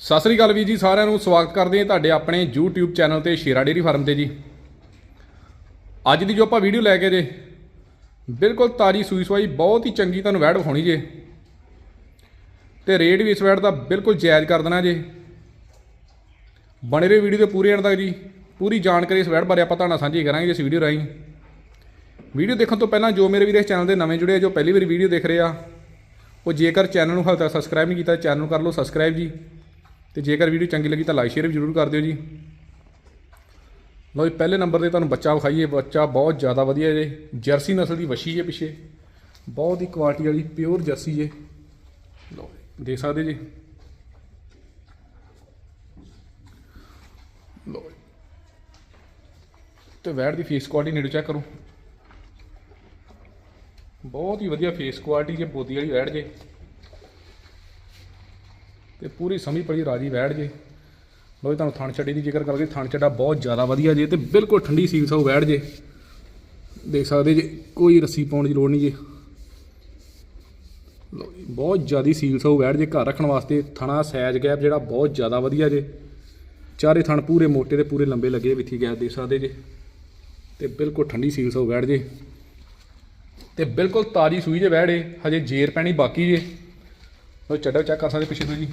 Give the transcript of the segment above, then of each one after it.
ਸਤਿ ਸ੍ਰੀ ਅਕਾਲ ਵੀ ਜੀ, ਸਾਰਿਆਂ ਨੂੰ ਸਵਾਗਤ ਕਰਦੇ ਹਾਂ ਤੁਹਾਡੇ ਆਪਣੇ YouTube ਚੈਨਲ ਤੇ ਸ਼ੇਰਾ ਡੇਰੀ ਫਾਰਮ ਤੇ ਜੀ। ਅੱਜ ਦੀ ਜੋ ਆਪਾਂ ਵੀਡੀਓ ਲੈ ਕੇ ਜੇ, ਬਿਲਕੁਲ ਤਾਜੀ ਸੂਈ ਸਵਾਈ ਬਹੁਤ ਹੀ ਚੰਗੀ ਤੁਹਾਨੂੰ ਵੈੜ ਵਿਖਾਉਣੀ ਜੇ। ਤੇ ਰੇਟ ਵੀ ਇਸ ਵੈੜ ਦਾ ਬਿਲਕੁਲ ਜਾਇਜ਼ ਕਰ ਦੇਣਾ ਜੇ। ਬਣੇ ਰਹੋ ਵੀਡੀਓ ਦੇ ਪੂਰੇ ਐਂਡ ਤੱਕ ਜੀ। ਪੂਰੀ ਜਾਣਕਾਰੀ ਇਸ ਵੈੜ ਬਾਰੇ ਆਪਾਂ ਤੁਹਾਡਾ ਸਾਂਝੀ ਕਰਾਂਗੇ ਇਸ ਵੀਡੀਓ ਰਾਹੀਂ। ਵੀਡੀਓ ਦੇਖਣ ਤੋਂ ਪਹਿਲਾਂ ਜੋ ਮੇਰੇ ਵੀਰੇ ਇਸ ਚੈਨਲ ਦੇ ਨਵੇਂ ਜੁੜੇ ਆ, ਜੋ ਪਹਿਲੀ ਵਾਰੀ ਵੀਡੀਓ ਦੇਖ ਰਹੇ ਆ, ਉਹ ਜੇਕਰ ਚੈਨਲ ਨੂੰ ਹਾਲੇ ਤੱਕ ਸਬਸਕ੍ਰਾਈਬ ਨਹੀਂ ਕੀਤਾ, ਚੈਨਲ ਨੂੰ ਕਰ ਲਓ ਸਬਸਕ੍ਰਾਈਬ ਜੀ। ਤੇ ਜੇਕਰ ਵੀਡੀਓ ਚੰਗੀ ਲੱਗੀ ਤਾਂ ਲਾਈਕ ਸ਼ੇਅਰ ਵੀ ਜ਼ਰੂਰ ਕਰ ਦਿਓ ਜੀ। ਲਓ ਜੀ ਪਹਿਲੇ ਨੰਬਰ ਤੇ ਤੁਹਾਨੂੰ ਬੱਚਾ ਵਿਖਾਈਏ। ਬੱਚਾ ਬਹੁਤ ਜ਼ਿਆਦਾ ਵਧੀਆ ਜੇ। ਜਰਸੀ ਨਸਲ ਦੀ ਵਸ਼ੀ ਜੇ ਪਿੱਛੇ। ਬਹੁਤ ਹੀ ਕੁਆਲਿਟੀ ਵਾਲੀ ਪਿਓਰ ਜਰਸੀ ਜੇ। ਲਓ ਜੀ, ਦੇਖ ਸਕਦੇ ਜੀ। ਲਓ ਜੀ। ਤੇ ਵੈੜ ਦੀ ਫੇਸ ਕੁਆਲਿਟੀ ਨੇੜੇ ਚੈੱਕ ਕਰੋ। ਬਹੁਤ ਹੀ ਵਧੀਆ ਫੇਸ ਕੁਆਲਿਟੀ ਜੇ ਬੋਦੀ ਵਾਲੀ ਵੈੜ ਜੇ। ਤੇ ਪੂਰੀ ਸਮਝ ਪੜੀ ਰਾਜੀ ਬੈਠ ਜੇ। ਲੋ ਜੀ, ਤੁਹਾਨੂੰ ਥਣ ਛੱਡੀ ਦੀ ਜ਼ਿਕਰ ਕਰਕੇ ਥਣ ਛੱਡਾ ਬਹੁਤ ਜ਼ਿਆਦਾ ਵਧੀਆ ਜੇ ਤੇ ਬਿਲਕੁਲ ਠੰਡੀ ਸੀਲ ਸੋ ਬੈਠ ਜੇ। ਦੇਖ ਸਕਦੇ ਜੇ, ਕੋਈ ਰੱਸੀ ਪਾਉਣ ਦੀ ਲੋੜ ਨਹੀਂ ਜੇ। ਬਹੁਤ ਜ਼ਿਆਦੀ ਸੀਲ ਸੋ ਬੈਠ ਜੇ ਘਰ ਰੱਖਣ ਵਾਸਤੇ। ਥਣਾ ਸਾਈਜ਼ ਗੈਪ ਜਿਹੜਾ ਬਹੁਤ ਜ਼ਿਆਦਾ ਵਧੀਆ ਜੇ। ਚਾਰੇ ਥਣ ਪੂਰੇ ਮੋਟੇ ਤੇ ਪੂਰੇ ਲੰਬੇ ਲੱਗੇ ਵਿੱਥੀ ਗੈਪ ਦੇਖ ਸਕਦੇ ਜੇ। ਤੇ ਬਿਲਕੁਲ ਠੰਡੀ ਸੀਲ ਸੋ ਬੈਠ ਜੇ। ਤੇ ਬਿਲਕੁਲ ਤਾਜੀ ਸੂਈ ਜੇ ਵੈੜ ਏ ਹਜੇ ਜੇਰ ਪੈਣੀ ਬਾਕੀ ਜੇ। ਉਹ ਚੱਡਾ, ਚੈੱਕ ਕਰ ਸਕਦੇ ਪਿੱਛੇ ਤੋਂ ਜੀ।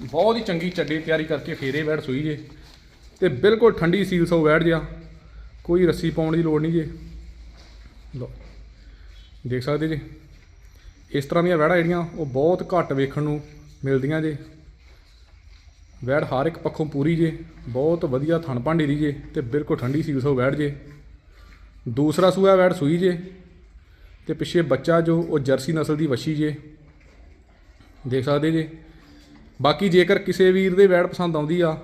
ਬਹੁਤ ਹੀ ਚੰਗੀ ਚੱਡੇ ਤਿਆਰੀ ਕਰਕੇ ਫੇਰੇ ਵੈੜ ਸੂਈ ਜੇ। ਤੇ ਬਿਲਕੁਲ ਠੰਡੀ ਸੀਲ ਸੋ ਬੈਠ ਜਿਆ। ਕੋਈ ਰੱਸੀ ਪਾਉਣ ਦੀ ਲੋੜ ਨਹੀਂ ਜੇ। ਲਓ, ਦੇਖ ਸਕਦੇ ਜੀ। ਇਸ ਤਰ੍ਹਾਂ ਦੀਆਂ ਵੈੜਾਂ ਜਿਹੜੀਆਂ, ਉਹ ਬਹੁਤ ਘੱਟ ਵੇਖਣ ਨੂੰ ਮਿਲਦੀਆਂ ਜੇ। ਵੈੜ ਹਰ ਇੱਕ ਪੱਖੋਂ ਪੂਰੀ ਜੇ। ਬਹੁਤ ਵਧੀਆ ਥਣ ਭਾਂਡੇ ਦੀ ਜੇ ਤੇ ਬਿਲਕੁਲ ਠੰਡੀ ਸੀਲ ਸੋ ਵੈੜ ਜੇ। ਦੂਸਰਾ ਸੂਆ ਵੈੜ ਸੂਈ ਜੇ। ਤੇ ਪਿੱਛੇ ਬੱਚਾ ਜੋ, ਉਹ ਜਰਸੀ ਨਸਲ ਦੀ ਵਸ਼ੀ ਜੇ। ਦੇਖ ਸਕਦੇ ਜੇ। ਬਾਕੀ ਜੇਕਰ ਕਿਸੇ ਵੀਰ ਦੇ ਵੈੜ ਪਸੰਦ ਆਉਂਦੀ ਆ,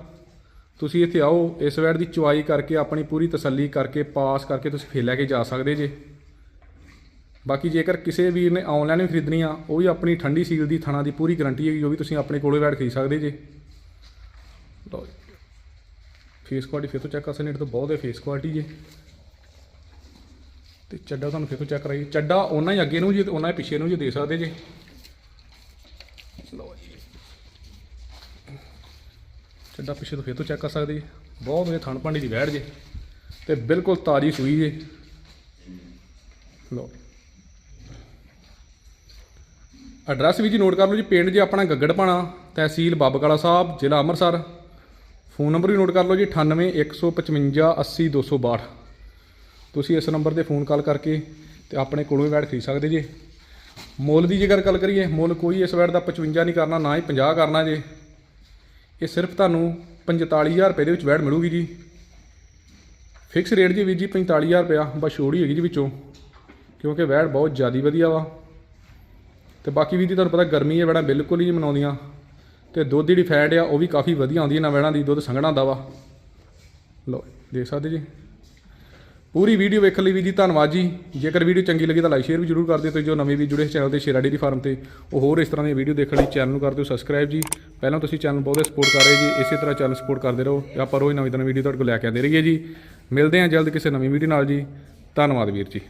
ਤੁਸੀਂ ਇੱਥੇ ਆਓ, ਇਸ ਵੈੜ ਦੀ ਚੁਆਈ ਕਰਕੇ, ਆਪਣੀ ਪੂਰੀ ਤਸੱਲੀ ਕਰਕੇ, ਪਾਸ ਕਰਕੇ ਤੁਸੀਂ ਫੇਰ ਲੈ ਕੇ ਜਾ ਸਕਦੇ ਜੇ। ਬਾਕੀ ਜੇਕਰ ਕਿਸੇ ਵੀਰ ਨੇ ਆਨਲਾਈਨ ਵੀ ਖਰੀਦਣੀ ਆ, ਉਹ ਵੀ ਆਪਣੀ ਠੰਡੀ ਸੀਲ ਦੀ ਥਣਾ ਦੀ ਪੂਰੀ ਗਾਰੰਟੀ ਹੈਗੀ, ਉਹ ਵੀ ਤੁਸੀਂ ਆਪਣੇ ਕੋਲੋਂ ਵੈੜ ਖਰੀਦ ਸਕਦੇ ਜੇ। ਲਓ ਫੇਸ ਕੁਆਲਿਟੀ ਫਿਰ ਤੋਂ ਚੈੱਕ ਕਰ ਸਕਦੇ ਨੇ ਤੋਂ ਬਹੁਤ ਹੈ ਫੇਸ ਕੁਆਲਿਟੀ ਜੇ। ਤੇ ਚੱਡਾ ਤੁਹਾਨੂੰ ਫਿਰ ਤੋਂ ਚੈੱਕ ਕਰਾਈ ਚੱਡਾ ਉਹਨਾਂ ਹੀ ਅੱਗੇ ਨੂੰ ਜੀ ਉਹਨਾਂ ਹੀ ਪਿੱਛੇ ਨੂੰ ਜੀ ਦੇ ਸਕਦੇ ਜੇ ਲਓ ਜੀ ਚੱਡਾ ਪਿੱਛੇ ਤੋਂ ਫਿਰ ਤੋਂ ਚੈੱਕ ਕਰ ਸਕਦੇ ਜੀ। ਬਹੁਤ ਵਧੀਆ ਥਣ ਭਾਂਡੀ ਦੀ ਵੈੜ ਜੇ। ਤੇ ਬਿਲਕੁਲ ਤਾਜੀ ਸੂਈ ਜੇ। ਲਓ। ਐਡਰੈਸ ਵੀ ਜੀ ਨੋਟ ਕਰ ਲਓ ਜੀ, ਪਿੰਡ ਜੀ ਆਪਣਾ ਗੱਗੜਪਾਣਾ ਤਹਿਸੀਲ ਬਾਬਕਾਲਾ ਸਾਹਿਬ, ਜ਼ਿਲ੍ਹਾ ਅੰਮ੍ਰਿਤਸਰ। ਫੋਨ ਨੰਬਰ ਵੀ ਨੋਟ ਕਰ ਲਓ ਜੀ 981558 80262 ਤੁਸੀਂ ਇਸ ਨੰਬਰ ਤੇ ਫੋਨ ਕਾਲ ਕਰਕੇ ਤੇ ਆਪਣੇ ਕੋਲੋਂ ਵੀ ਵੈਟ ਖਰੀਦ ਸਕਦੇ ਜੇ। ਮੁੱਲ ਦੀ ਜੇਕਰ ਗੱਲ ਕਰੀਏ, ਮੁੱਲ ਕੋਈ ਇਸ ਵੈਟ ਦਾ 55 ਨਹੀਂ ਕਰਨਾ, ਨਾ ਹੀ 50 ਕਰਨਾ ਜੇ। ਇਹ ਸਿਰਫ ਤੁਹਾਨੂੰ 45000 ਰੁਪਏ ਦੇ ਵਿੱਚ ਵੈਟ ਮਿਲੂਗੀ ਜੀ। ਫਿਕਸ ਰੇਟ ਜੀ ਵੀਰ ਜੀ 45000 ਰੁਪਇਆ, ਬਸ ਛੋੜ ਹੀ ਹੈਗੀ ਜੀ ਵਿੱਚੋਂ, ਕਿਉਂਕਿ ਵੈਟ ਬਹੁਤ ਜ਼ਿਆਦਾ ਵਧੀਆ ਵਾ। ਤੇ ਬਾਕੀ ਵੀ ਜੀ ਤੁਹਾਨੂੰ ਪਤਾ ਗਰਮੀ ਹੈ, ਵੈੜਾਂ ਬਿਲਕੁਲ ਹੀ ਮਨਾਉਂਦੀਆਂ। ਤੇ ਦੁੱਧ ਜਿਹੜੀ ਫੈਟ ਆ, ਉਹ ਵੀ ਕਾਫੀ ਵਧੀਆ ਆਉਂਦੀ ਹੈ ਨਾ ਵੈੜਾਂ ਦੀ, ਦੁੱਧ ਸੰਘਣਾ ਦਾ ਵਾ। ਲੋ ਦੇਖ ਸਕਦੇ ਜੀ। ਪੂਰੀ ਵੀਡੀਓ ਵੇਖਣ ਲਈ ਵੀ ਜੀ ਧੰਨਵਾਦ ਜੀ। ਜੇਕਰ ਵੀਡੀਓ ਚੰਗੀ ਲੱਗੀ ਤਾਂ ਲਾਈਕ ਸ਼ੇਅਰ ਵੀ ਜਰੂਰ ਕਰ ਦਿਓ ਤੇ ਜੋ ਨਵੇਂ ਵੀ ਜੁੜੇ ਇਸ ਚੈਨਲ ਤੇ ਸ਼ੇਰਾ ਡੇਰੀ ਫਾਰਮ ਤੇ ਉਹ ਹੋਰ ਇਸ ਤਰ੍ਹਾਂ ਦੀਆਂ ਵੀਡੀਓ ਦੇਖਣ ਲਈ ਚੈਨਲ ਨੂੰ ਕਰ ਦਿਓ ਸਬਸਕ੍ਰਾਈਬ ਜੀ। ਪਹਿਲਾਂ ਤੁਸੀਂ ਚੈਨਲ ਬਹੁਤ ਸਪੋਰਟ ਕਰ ਰਹੇ ਜੀ, ਇਸੇ ਤਰ੍ਹਾਂ ਚੈਨਲ ਸਪੋਰਟ ਕਰਦੇ ਰਹੋ ਤੇ ਆਪਾਂ ਰੋਜ਼ ਨਵੀਂ ਨਵੀਂ ਵੀਡੀਓ ਤੁਹਾਡੇ ਕੋਲ ਲੈ ਕੇ ਆਉਂਦੇ ਰਹੀਏ ਜੀ। ਮਿਲਦੇ ਹਾਂ ਜਲਦ ਕਿਸੇ ਨਵੀਂ ਵੀਡੀਓ ਨਾਲ ਜੀ। ਧੰਨਵਾਦ ਵੀਰ ਜੀ।